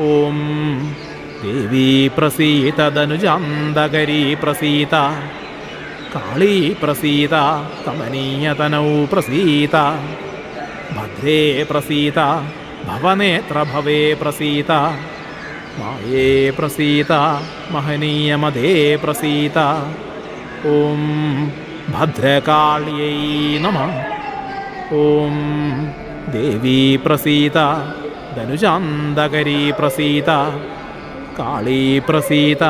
ഓം. ദേവീ പ്രസീതനുജാന്തകരീ പ്രസീത. കാളീ പ്രസീത കമനീയതനൗ പ്രസീത. ഭദ്രേ പ്രസീത ഭവനേത്രഭവേ പ്രസീത. മായേ പ്രസീത മഹനീയമതേ പ്രസീത. ഓം ഭദ്രകാളിയൈ നമ. ഓം ദേവീ പ്രസീത ധനുജാന്തകരീ പ്രസീത കാളീ പ്രസീത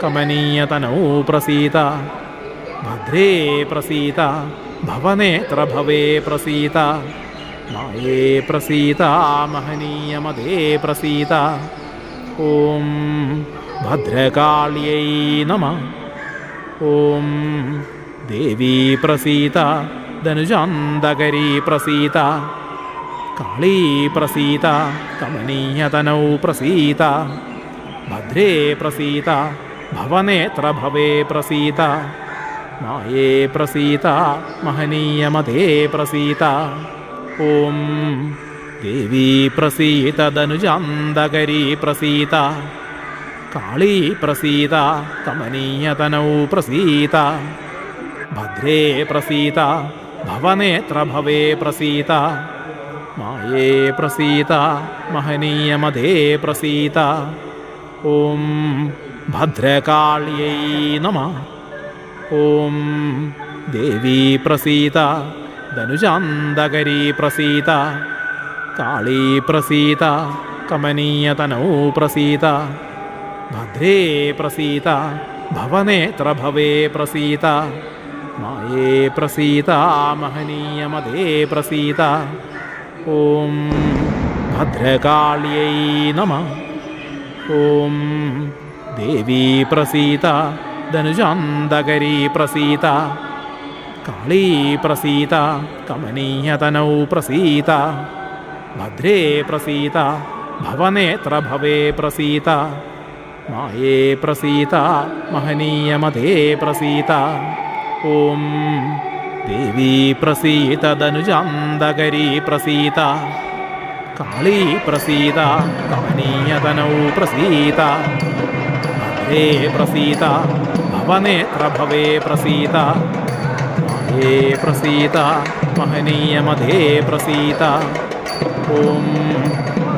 കമനീയതനൗ പ്രസീത ഭദ്രേ പ്രസീത ഭവനേത്രഭവേ പ്രസീത മായേ പ്രസീത മഹനീയമതേ പ്രസീത ഓം ഭദ്രകാള്यै നമ ഓം ദേവീ പ്രസീത ധനുജാന്തകരീ പ്രസീത കാളീ പ്രസീത കമനീയതനൗ പ്രസീത ഭദ്രേ പ്രസീത ഭവനേത്രഭവേ പ്രസീത മായേ പ്രസീത മഹനീയമതേ പ്രസീത ഓം ദേവീ പ്രസീതനുജാന്തകരീ പ്രസീത കാളീ പ്രസീത കമനീയതനൗ പ്രസീത ഭദ്രേ പ്രസീത ഭവനേത്രഭവേ പ്രസീത മായേ പ്രസീത മഹനീയമതേ പ്രസീത ഓം ഭദ്രകാളിയൈ നമ ഓം ദേവീ പ്രസീത ധനുജാന്തകരീ പ്രസീത കാളീ പ്രസീത കമനീയതനോ പ്രസീത ഭദ്രേ പ്രസീത ഭവനേത്രഭവേ പ്രസീത മായേ പ്രസീത മഹനീയമതേ പ്രസീത ഓം ഭദ്രകാളിയൈ നമ ഓം ദേവീ പ്രസീത ധനുജാന്തകരീ പ്രസീത കാളീ പ്രസീത കമനീയതനൗ പ്രസീത ഭദ്രേ പ്രസീത ഭവനേത്രഭവേ പ്രസീത മായേ പ്രസീത മഹനീയമതേ പ്രസീത ഓം ദേവീ പ്രസീതനുജാന്തകരീ പ്രസീത. കാളീ പ്രസീത കമനീയതനൗ പ്രസീത. ഭദ്രേ പ്രസീത ഭവനേത്രഭവേ പ്രസീത. മഹേ പ്രസീത മഹനീയമധേ പ്രസീത. ഓം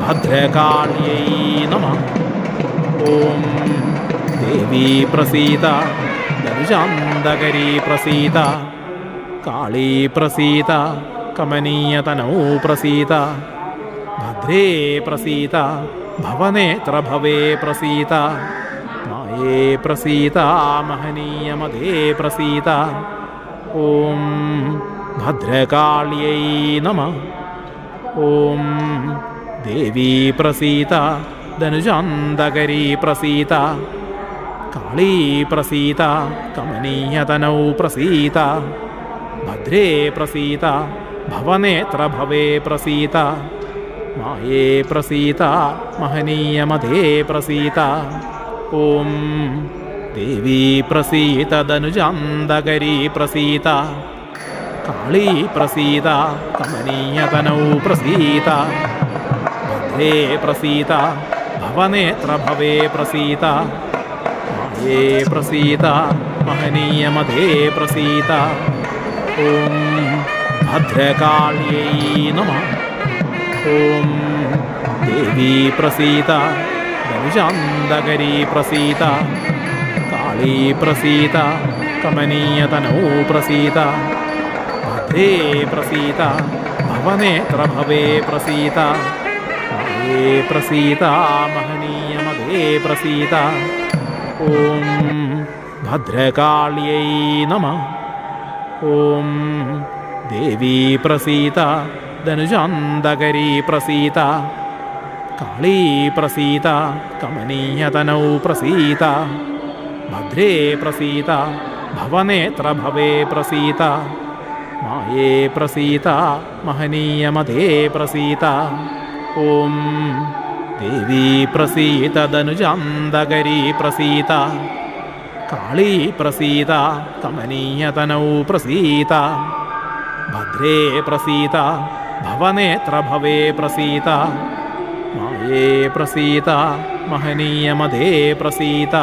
ഭദ്രകാള്यै നമ. ഓം ദേവീ പ്രസീത ധനുജാന്തകരീ പ്രസീത. കാളീ പ്രസീത കമനീയതനൗ പ്രസീത ഭദ്രേ പ്രസീത ഭവനേത്രഭവേ പ്രസീത മായേ പ്രസീത മഹനീയമതേ പ്രസീത ഓം ഭദ്രകാളിയൈ നമ ഓം ദേവീ പ്രസീത ധനുജാന്തകരീ പ്രസീത കാളീ പ്രസീത കമനീയതനൗ പ്രസീത ഭദ്രേ പ്രസീത ഭവനേത്രഭവേ പ്രസീത മായേ പ്രസീത മഹനീയമതേ പ്രസീത ഓം ദേവീ പ്രസീതനുജാന്തകരീ പ്രസീത കാളീ പ്രസീത കമനീയതനൗ പ്രസീത ഭദ്രേ പ്രസീത ഭവനേത്രഭവേ പ്രസീത മായേ പ്രസീത മഹനീയമതേ പ്രസീത ഓം ഭദ്രകാള്यै നമ. ഓം ദേവീ പ്രസീത ധനുജാന്തകരീ പ്രസീത കാളീ പ്രസീത കമനീയതനൗ പ്രസീത ഭദ്രേ പ്രസീത ഭവനേത്രഭവേ പ്രസീത പ്രസീത മഹനീയമതേ പ്രസീത. ഓം ഭദ്രകാള്यै നമ. ഓം. ദേവീ പ്രസീത ധനുജാന്തകരീ പ്രസീത കാളീ പ്രസീത കമനീയതനൗ പ്രസീത ഭദ്രേ പ്രസീത ഭവനേത്രഭവേ പ്രസീത മായേ പ്രസീത മഹനീയമതേ പ്രസീത. ഓം. ദേവീ പ്രസീതനുജാന്തകരീ പ്രസീത കാളീ പ്രസീത കമനീയതനൗ പ്രസീത. ഭദ്രേ പ്രസീത ഭവനേത്രഭവേ പ്രസീത. മായേ പ്രസീത മഹനീയമതേ പ്രസീത.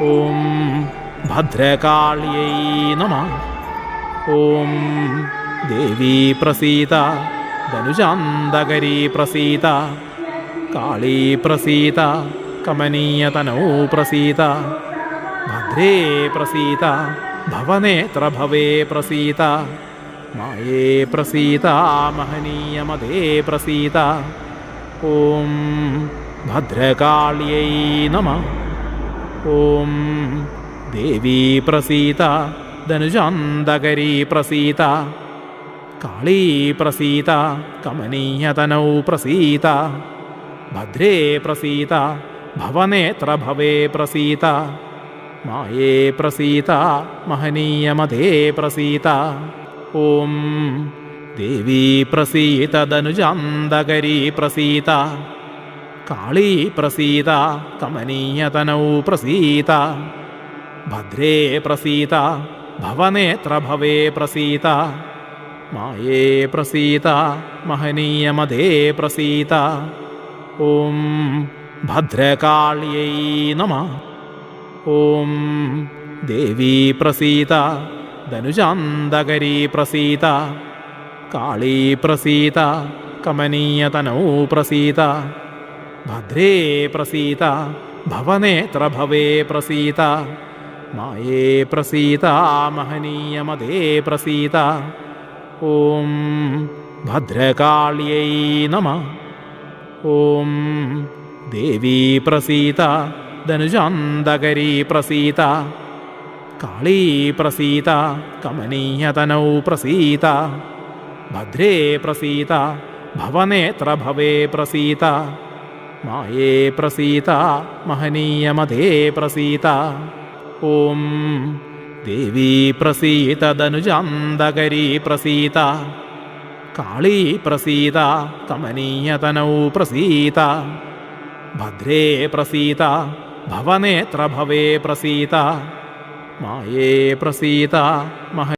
ഓം ഭദ്രകാളിയൈ നമ. ഓം ദേവീ പ്രസീത ധനുജാന്തകരീ പ്രസീത. കാളീ പ്രസീത കമനീയതനൗ പ്രസീത. ഭദ്രേ പ്രസീത ഭവനേത്രഭവേ പ്രസീത മായേ പ്രസീത മഹനീയമതേ പ്രസീത. ഓം ഭദ്രകാളിയൈ നമ. ഓം ദേവീ പ്രസീത ധനുജാന്തകരീ പ്രസീത കാളീ പ്രസീത കമനീയതനൗ പ്രസീത. ഭദ്രേ പ്രസീത ഭവനേത്രഭവേ പ്രസീത. മായേ പ്രസീത മഹനീയമതേ പ്രസീത. ഓം ദേവീ പ്രസീത ധനുജാന്തകരീ പ്രസീത. കാളീ പ്രസീത കമനീയതനൗ പ്രസീത. ഭദ്രേ പ്രസീത ഭവനേത്രഭവേ പ്രസീത. മായേ പ്രസീത മഹനീയമതേ പ്രസീത. ഓം ഭദ്രകാളിയൈ നമ. ഓം. ദേവീ പ്രസീത ധനുജാന്തകരീ പ്രസീത കാളീ പ്രസീത കമനീയതനോ പ്രസീത ഭദ്രേ പ്രസീത ഭവനേത്രഭവേ പ്രസീത മായേ പ്രസീത മഹനീയമതേ പ്രസീത ഓം ഭദ്രകാളിയൈ നമ ഓം ദേവീ പ്രസീത ധനുജാന്തകരീ പ്രസീത കാളീ പ്രസീത കമനീയതനൗ പ്രസീത ഭദ്രേ പ്രസീത ഭവനേത്ര ഭവേ പ്രസീത മായേ പ്രസീത മഹനീയമതേ പ്രസീത ഓം ദേവീ പ്രസീത ധനുജാന്തകരീ പ്രസീത കാളീ പ്രസീത കമനീയതനൗ പ്രസീത ഭദ്രേ പ്രസീത ഭവനേത്രഭവേ പ്രസീത മായേ പ്രസീത മഹ